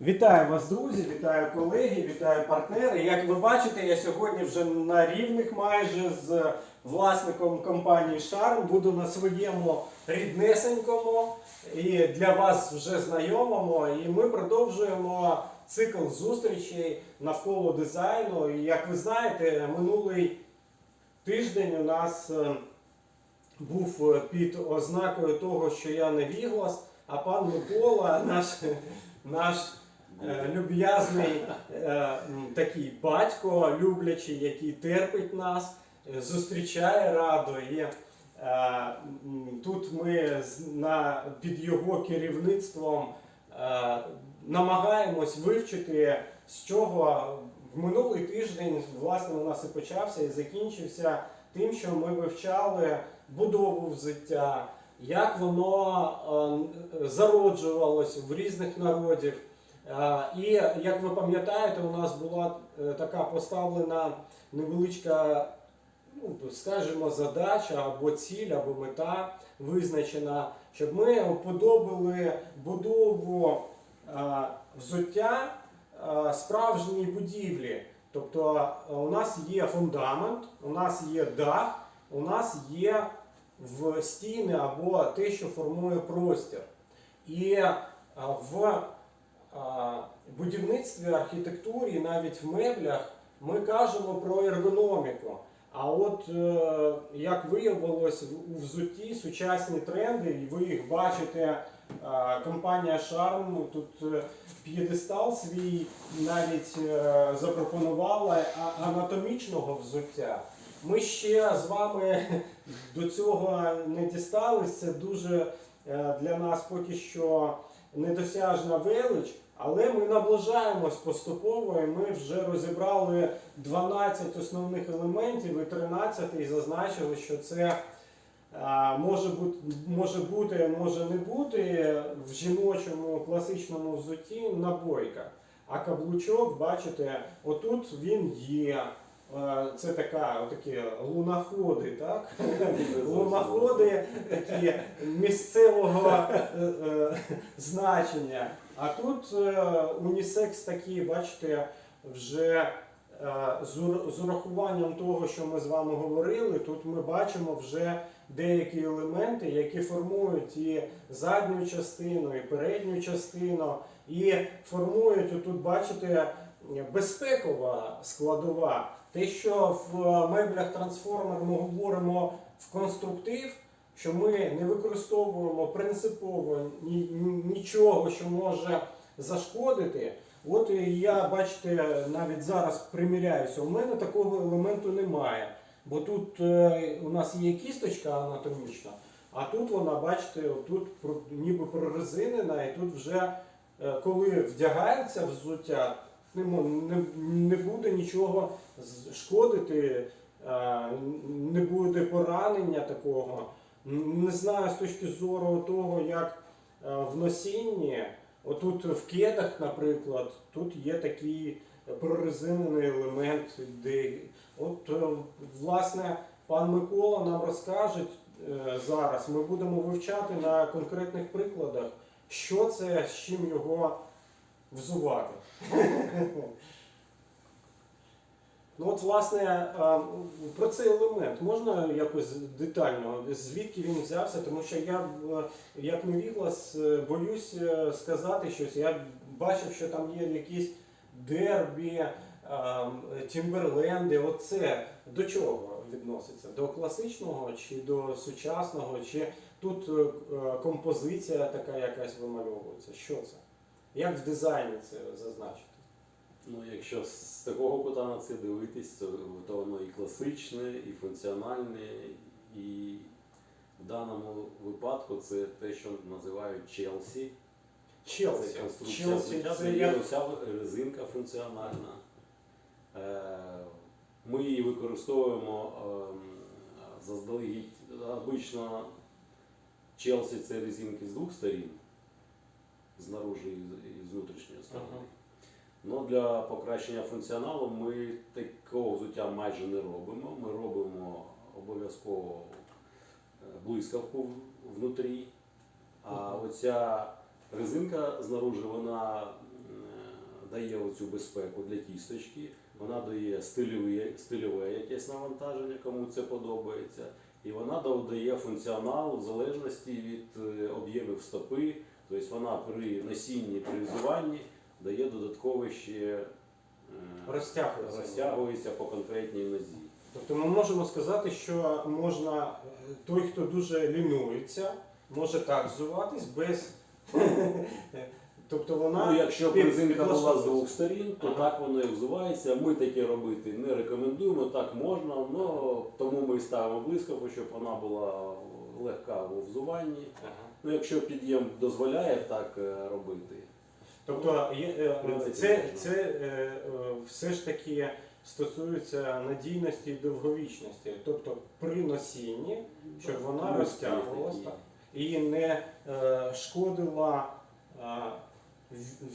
Вітаю вас, друзі, вітаю колеги, вітаю партнери. Як ви бачите, я сьогодні вже на рівних майже з власником компанії Шарм. Буду на своєму ріднесенькому і для вас вже знайомому. І ми продовжуємо цикл зустрічей навколо дизайну. І як ви знаєте, минулий тиждень у нас е, був під ознакою того, що я не віглас, а пан Микола, наш, наш люб'язний е, такий батько, люблячий, який терпить нас, е, зустрічає радує. Е, м, Тут ми на, під його керівництвом е, намагаємось вивчити, з чого в минулий тиждень власне у нас і почався і закінчився тим, що ми вивчали будову взуття, як воно е, зароджувалось в різних народів. Е, І як ви пам'ятаєте, у нас була е, така поставлена невеличка, ну, скажімо, задача або ціль, або мета визначена, щоб ми уподобили будову е, взуття справжній будівлі. Тобто у нас є фундамент, у нас є дах, у нас є в стіни або те, що формує простір. І е, в будівництві, архітектурі, навіть в меблях ми кажемо про ергономіку. А от е, як виявилось у взутті сучасні тренди, і ви їх бачите, е, компанія Charm тут е, п'єдестал свій навіть запропонувала анатомічного взуття. Ми ще з вами до цього не дістались. Це дуже для нас поки що недосяжна велич, але ми наближаємось поступово і ми вже розібрали 12 основних елементів і 13 зазначили, що це е, може бути, може бути, може не бути в жіночому класичному взутті набойка. А каблучок, бачите, отут він є. Е, Це така, отакі луноходи, так? луноходи такі місцевого е, значення. А тут е, унісекс такий, бачите, вже е, з урахуванням того, що ми з вами говорили, тут ми бачимо вже деякі елементи, які формують і задню частину, і передню частину, і формують, отут бачите, безпекова складова. Те, що в меблях трансформер ми говоримо в конструктив, що ми не використовуємо принципово ні- ні- нічого, що може зашкодити. От я, бачите, навіть зараз приміряюся, у мене такого елементу немає. Бо тут е, у нас є кісточка анатомічна, а тут вона, бачите, тут ніби прорезинена, і тут вже е, коли вдягається взуття, не буде нічого шкодити, е, не буде поранення такого. Не знаю з точки зору того, як е, в носінні, отут в кедах, наприклад, тут є такий прорезинений елемент, де от е, власне пан Микола нам розкаже е, зараз. Ми будемо вивчати на конкретних прикладах, що це, з чим його взувати. Ну от, власне, про цей елемент можна якось детально, звідки він взявся, тому що я, е, як невіглас, е, боюсь е, сказати щось. Я бачив, що там є якісь дербі, тімберленди. Оце до чого відноситься? До класичного чи до сучасного? Чи тут композиція така якась вимальовується? Що це? Як в дизайні це зазначити? Ну, якщо з такого кута на це дивитись, то, то воно і класичне, і функціональне, і в даному випадку це те, що називають Челсі. Челсі. Це конструкція Челсі це є вся резинка функціональна. Е, Ми її використовуємо ем, заздалегідь. Обично Челсі це резинки з двох сторін, знаружи і з- і з внутрішньої сторони. Ну, для покращення функціоналу ми такого взуття майже не робимо. Ми робимо обов'язково е, блискавку внутрі. А оця резинка знаружи, вона дає оцю безпеку для кісточки, вона дає стильове, стильове якесь навантаження, кому це подобається, і вона додає функціонал в залежності від е, об'ємів стопи. Тобто вона при носінні, при взуванні дає додаткове ще е, Розтягується. розтягується по конкретній нозі. Тобто ми можемо сказати, що можна, е, той, хто дуже лінується, може так взуватись без. Тобто вона. Ну, якщо резинка була з двох сторін, то Ага. так воно і взувається. Ми таке робити не рекомендуємо, так можна, но тому ми ставимо блискавку, щоб вона була легка у взуванні. Ага. Ну, якщо під'єм дозволяє так е, робити. Тобто є, е, це, це е, е, все ж таки стосується надійності і довговічності. Тобто при носінні, щоб вона розтягувалася і не шкодила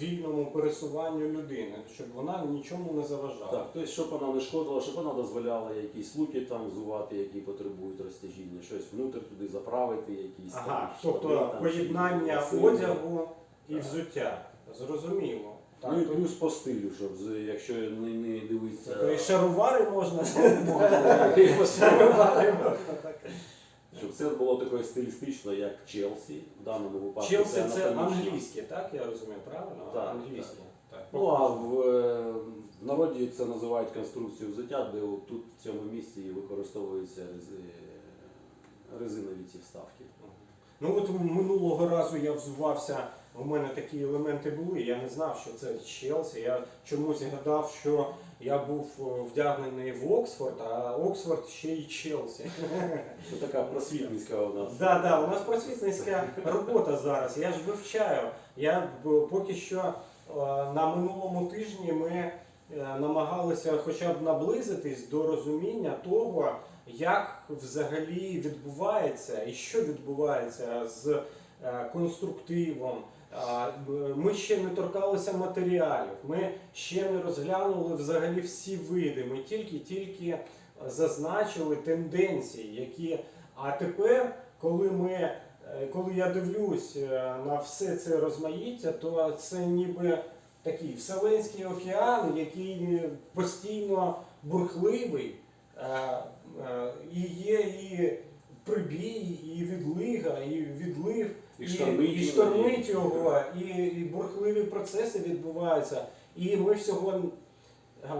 вільному пересуванню людини, щоб вона нічому не заважала. Так, тобто, щоб вона не шкодила, щоб вона дозволяла якісь луки там взувати, які потребують розтяжіння, щось внутрі туди заправити, якісь Ага, там тобто там, поєднання одягу і Так. взуття. Зрозуміло. Так, Ну і плюс по стилю, щоб з- якщо не, не дивитися. Тобто і шаровари можна. Можна і можна так. Щоб це було таке стилістично, як Челсі. В даному випадку Челсі це анатомічно. англійське, так? Я розумію, правильно? Так, Англійське. Так. Ну а в, е, в народі це називають конструкцію взуття, де от тут в цьому місці і використовуються рези- резинові ці вставки. Ну от минулого разу я взувався, у мене такі елементи були, я не знав, що це Челсі. Я чомусь гадав, що я був е, вдягнений в Оксфорд, а Оксфорд ще й Челсі. Це така просвітницька у нас. Да, да, у нас просвітницька робота зараз. Я ж вивчаю. Я поки що е, на минулому тижні ми е, намагалися хоча б наблизитись до розуміння того, як взагалі відбувається і що відбувається з конструктивом. Ми ще не торкалися матеріалів, ми ще не розглянули взагалі всі види. Ми тільки-тільки зазначили тенденції, які. А тепер, коли ми, е, коли я дивлюсь е, на все це розмаїття, то це ніби такий вселенський океан, який постійно бурхливий, е, е, і є і прибій, і відлига, і І штормить і штормить його, і, і бурхливі процеси відбуваються. І ми всього,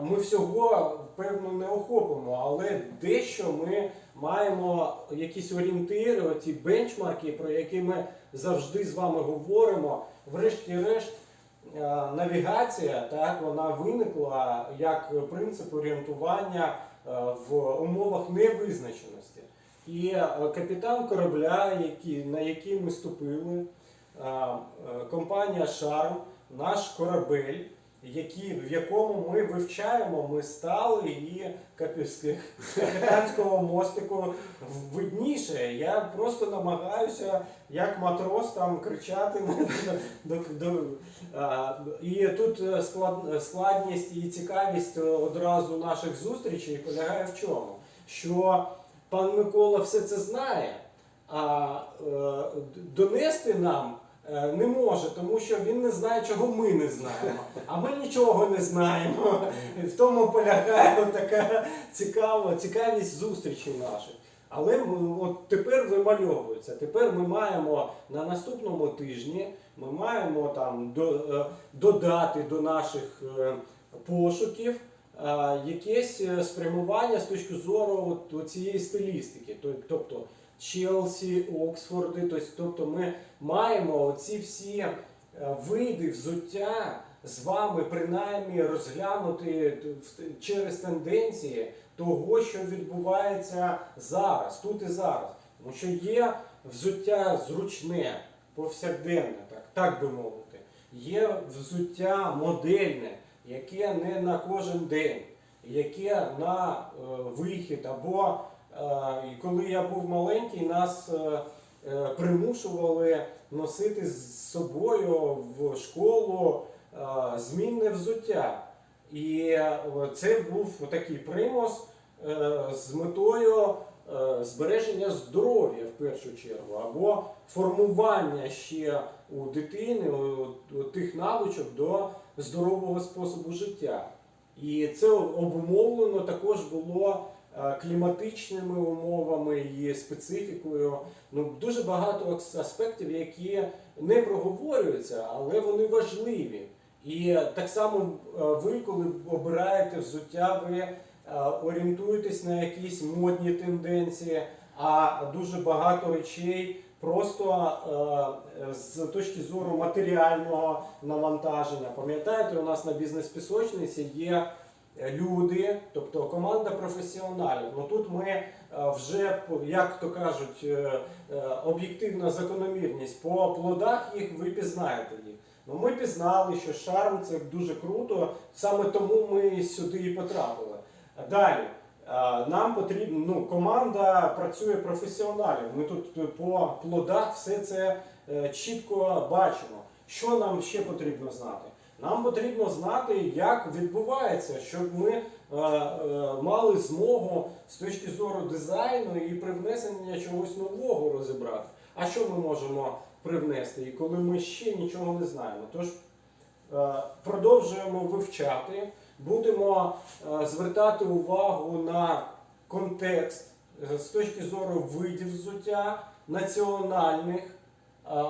ми всього певно не охопимо, але дещо ми маємо якісь орієнтири, оті бенчмарки, про які ми завжди з вами говоримо. Врешті-решт, е, навігація так, вона виникла як принцип орієнтування е, в умовах невизначеності. І е, капітан корабля, на який ми ступили, е, компанія Шарм, наш корабель, які, в якому ми вивчаємо, ми стали і капі- капітанського мостику видніше. Я просто намагаюся, як матрос, там кричати. і тут е, склад, складність і цікавість одразу наших зустрічей полягає в чому? Що пан Микола все це знає, а е, донести нам е, не може, тому що він не знає, чого ми не знаємо. А ми нічого не знаємо. І в тому полягає така цікава, цікавість зустрічей наших. Але от тепер вимальовується. Тепер ми маємо на наступному тижні, ми маємо там е, додати до наших пошуків якесь е, спрямування з точки зору от, цієї стилістики. Тобто Челсі, Оксфорди, тобто ми маємо ці всі е, види взуття з вами принаймні розглянути через тенденції того, що відбувається зараз, тут і зараз. Тому що є взуття зручне, повсякденне, так, так би мовити. Є взуття модельне, яке не на кожен день, яке на е, вихід. Або е, коли я був маленький, нас е, примушували носити з собою в школу змінне взуття. І це був такий примус з метою збереження здоров'я в першу чергу, або формування ще у дитини у тих навичок до здорового способу життя. І це обумовлено також було е, кліматичними умовами і специфікою. Ну, дуже багато аспектів, які не проговорюються, але вони важливі. І так само е, ви, коли обираєте взуття, ви е, орієнтуєтесь на якісь модні тенденції, а дуже багато речей просто е, з точки зору матеріального навантаження. Пам'ятаєте, у нас на бізнес-пісочниці є е, люди, тобто команда професіоналів. Ну тут ми е, вже, як то кажуть, е, е, об'єктивна закономірність. По плодах їх ви пізнаєте їх. Ну, ми пізнали, що шарм це дуже круто, саме тому ми сюди і потрапили. Далі. Е, Нам потрібно, ну, команда працює професіоналів. Ми тут е, по плодах все це е, чітко бачимо. Що нам ще потрібно знати? Нам потрібно знати, як відбувається, щоб ми мали змогу з точки зору дизайну і привнесення чогось нового розібрати. А що ми можемо привнести, і коли ми ще нічого не знаємо? Тож продовжуємо вивчати, будемо е, звертати увагу на контекст е, з точки зору видів взуття, національних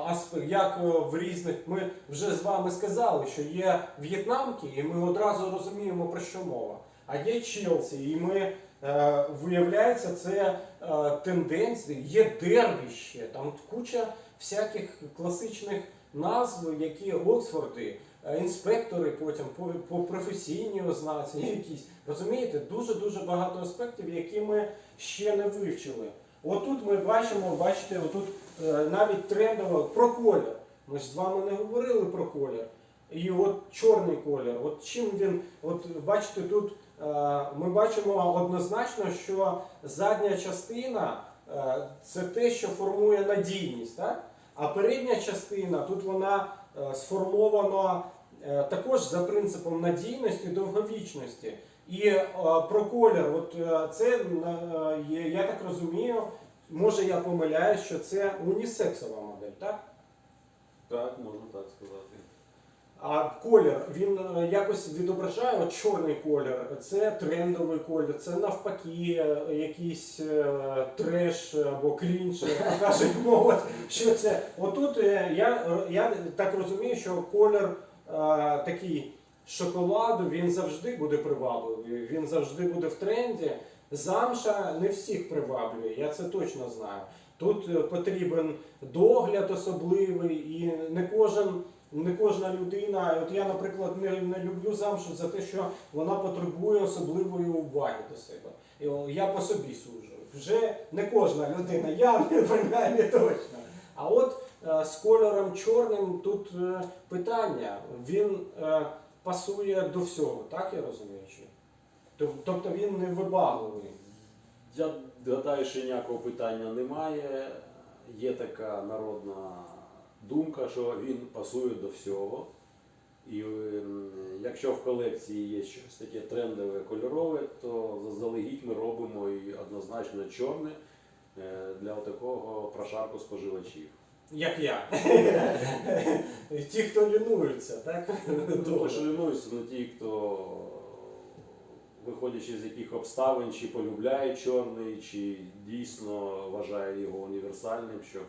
аспектів, як е, в різних. Ми вже з вами сказали, що є в'єтнамки, і ми одразу розуміємо про що мова. А є Челсі, і ми е, виявляється, це е, тенденції, є дербі ще, там куча всяких класичних назв, які Оксфорди, е, інспектори потім по, по професійній ознаці, якісь. Розумієте, дуже-дуже багато аспектів, які ми ще не вивчили. Отут ми бачимо, бачите, отут е, навіть трендово про колір. Ми ж з вами не говорили про колір. І от чорний колір, от чим він, от бачите, тут е, ми бачимо однозначно, що задня частина е, це те, що формує надійність, так? а передня частина тут вона е, сформована е, також за принципом надійності, довговічності. І е, про колір, от це я так розумію, може я помиляюсь, що це унісексова модель, так? Так, можна так сказати. А колір він е, якось відображає от чорний колір. Це трендовий колір, це навпаки е, якийсь е, треш або то кажуть мова. Що це? Отут я, я так розумію, що колір е, такий шоколаду він завжди буде привабливий, він завжди буде в тренді. Замша не всіх приваблює, я це точно знаю. Тут потрібен догляд особливий, і не кожен не кожна людина, от я, наприклад, не, не люблю замшу за те, що вона потребує особливої уваги до себе. Я по собі суджу. Вже не кожна людина, я принаймні точно. А от е, з кольором чорним тут е, питання. Він е, пасує до всього, так я розумію? Чи? Тобто він не вибагливий. Я гадаю, що ніякого питання немає. Є така народна думка, що він пасує до всього. І ем, якщо в колекції є щось таке трендове кольорове, то заздалегідь ми робимо і однозначно чорне е, для такого прошарку споживачів. Як я. Ті, хто лінуються, так? Тому що лінуються не ті, хто, виходячи з яких обставин, чи полюбляє чорний, чи дійсно вважає його універсальним, щоб,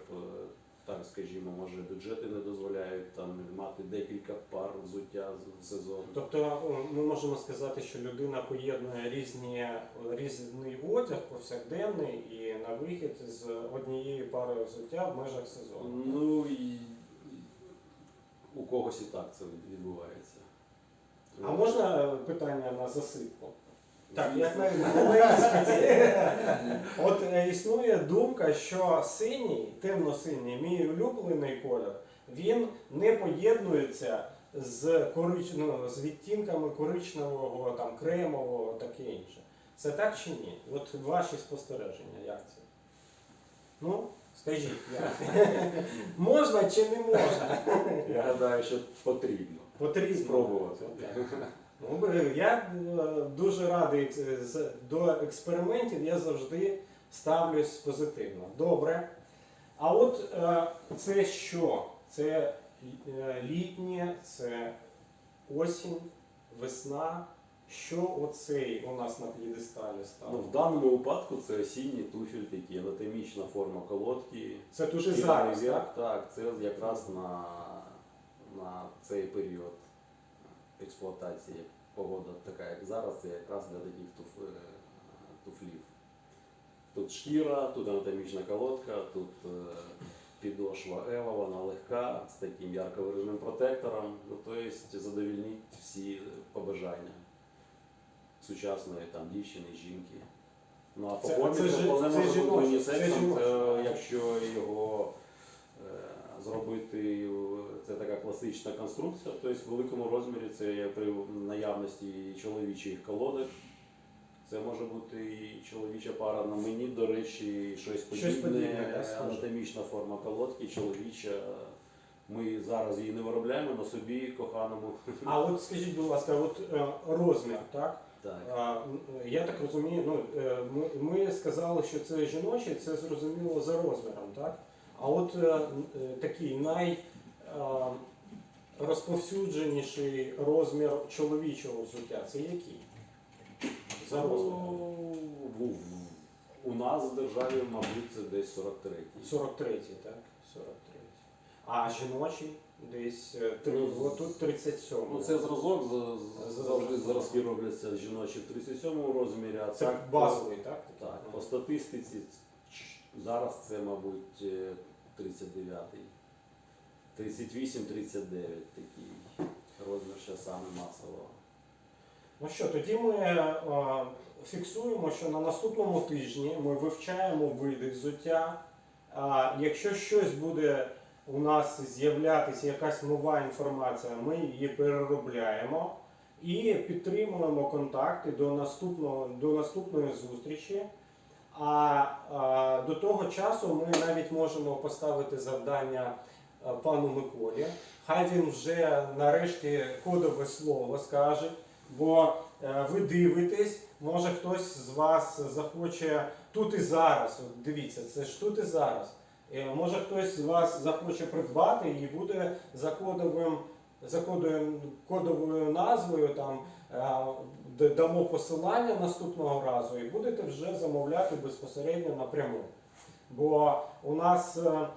так скажімо, може бюджети не дозволяють там мати декілька пар взуття в сезон. Тобто ми можемо сказати, що людина поєднує різні, різний одяг повсякденний і на вихід з однієї пари взуття в межах сезону. Ну і у когось і так це відбувається. А можна питання на засипку? Так, як на, на іспиті. От е, існує думка, що синій, темно-синій, мій улюблений колір, він не поєднується з, корич... ну, з відтінками коричневого, там, кремового, таке інше. Це так чи ні? От ваші спостереження, як це? Ну, скажіть, як? можна чи не можна? Я гадаю, що потрібно. Потрібно Спробувати. Я е, дуже радий е, до експериментів, я завжди ставлюсь позитивно. Добре. А от е, це що? Це літнє, це осінь, весна. Що оцей у нас на п'єдесталі Ну, в даному випадку це осінні туфельтики, анатомічна форма колодки. Це дуже зараз, так? Так, це якраз на, на цей період експлуатації. Погода така, як зараз, це якраз для таких туф, е, туфлів. Тут шкіра, тут анатомічна колодка, тут е, підошва Ева, вона легка, з таким ярковираженим протектором. Ну, тобто задовільнить всі побажання сучасної там, дівчини, жінки. Ну а по формі це це, це це, якщо його е, зробити, е, це така класична конструкція, тобто в великому розмірі це при наявності чоловічих колодок. Це може бути і чоловіча пара на мені, до речі, щось подібне, подібне, да, е, схоже. анатомічна форма колодки, чоловіча. Ми зараз її не виробляємо, але собі коханому. А от скажіть, будь ласка, от е, розмір, так? Так. Я так розумію, ну е, ми, сказали, що це жіночий, це зрозуміло за розміром, так? А от е, такий най розповсюдженіший розмір чоловічого взуття це який? За розміром. Ну, в- в- у нас в державі, мабуть, це десь 43-й. 43, так? 43. А жіночий десь е, Ну, тут 37. Ну, це зразок, завжди зразки робляться жіночі в 37-му розмірі, а Це так, базовий, так? Так, по статистиці зараз це, мабуть, е, 39-й. 38-39 такий розмір ще саме масово. Ну що, тоді ми е, фіксуємо, що на наступному тижні ми вивчаємо види взуття. А якщо щось буде у нас з'являтися, якась нова інформація, ми її переробляємо і підтримуємо контакти до наступного до наступної зустрічі. А, а до того часу ми навіть можемо поставити завдання е, пану Миколі. Хай він вже нарешті кодове слово скаже, бо е, ви дивитесь, може хтось з вас захоче тут і зараз. От дивіться, це ж тут і зараз. Е, Може хтось з вас захоче придбати і буде за кодовим за кодовим, кодовою назвою там е, дамо посилання наступного разу і будете вже замовляти безпосередньо напряму. Бо у нас е, е,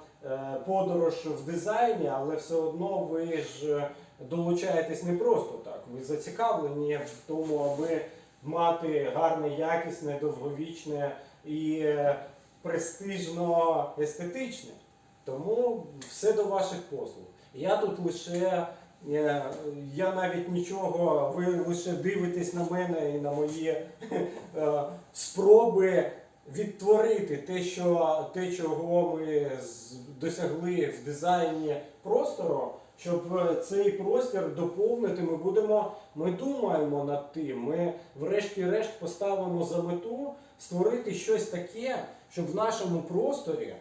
подорож в дизайні, але все одно ви ж долучаєтесь не просто так. Ви зацікавлені в тому, аби мати гарне, якісне, довговічне і е, престижно естетичне. Тому все до ваших послуг. Я тут лише, е, я навіть нічого, ви лише дивитесь на мене і на мої е, спроби відтворити те, що, те, чого ми досягли в дизайні простору, щоб е, цей простір доповнити, ми будемо, ми думаємо над тим. Ми врешті-решт поставимо за мету створити щось таке, щоб в нашому просторі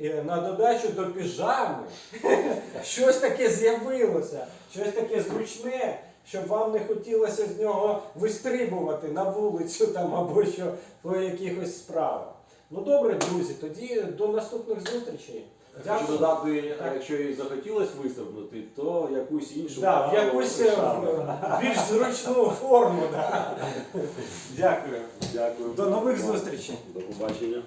е, на додачу до піжами щось таке з'явилося, щось таке зручне, щоб вам не хотілося з нього вистрибувати на вулицю там або що по якихось справах. Ну добре, друзі, тоді до наступних зустрічей. Хочу Дякую. додати, Так. якщо і захотілося вистрибнути, то якусь іншу Да, в якусь е, більш зручну форму. Да. Дякую. Дякую. До нових зустрічей. До побачення.